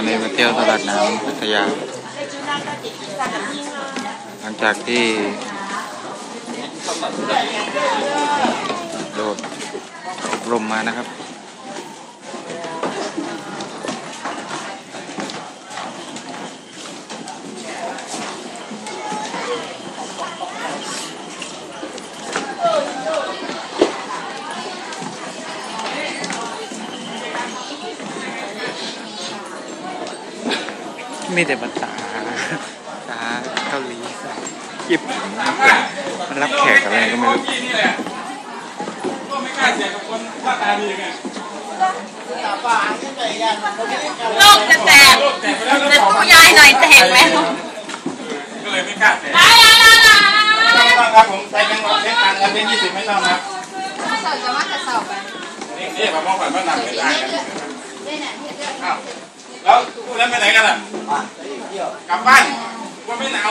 วันนี้มาเที่ยวตลาดน้ำพัทยา หลังจากที่โดดอบรมมานะครับ มีแต่ภาษาภาษาเกาหลีภาษาญี่ปุ่นมันรับแขกอะไรก็ไม่รู้นี่แหละก็ไม่กล้าเสียกับคนหน้าตาดีไงโลกจะแตกโลกแตกไปแล้วจะตู้ยายหน่อยแตกไหมก็เลยไม่กล้าเสียลาลาลาลาไม่ต้องครับผมใส่ยังเช็คตังค์กันเป็นยี่สิบไม่ต้องครับสอบจะมาจะสอบไปนี่นี่ผมมองผ่านบ้านหนักไม่ต่างกัน อ้าวแล้วพวกนั้นไปไหนกันอะกลับบ้านว่าไม่หนาว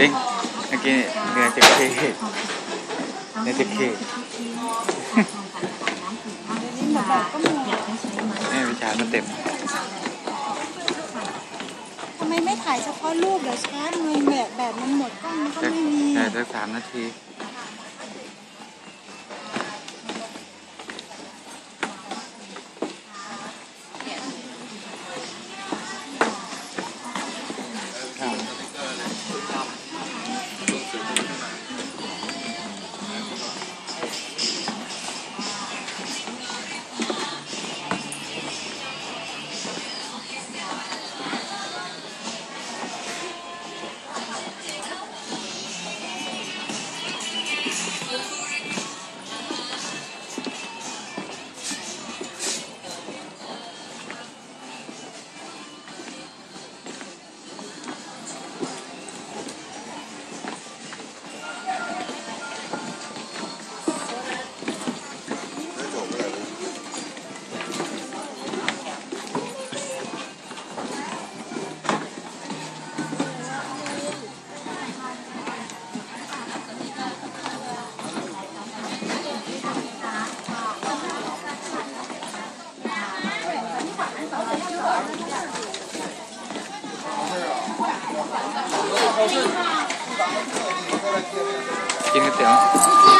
เลยโอ้โหที่บ้านหนาวก็หนาวยังจะกลับบ้านจ๋าเองเองเมื่อกี้เนื้อจะเข้เนื้อจะเข้เนี่ยวิชามันเต็มทำไมไม่ถ่ายเฉพาะรูปเดี๋ยวช้าเงินแบบแบบมันหมดกล้องมันก็แต่ไม่มีแต่สักสามนาที กินก๋วยเตี๋ยว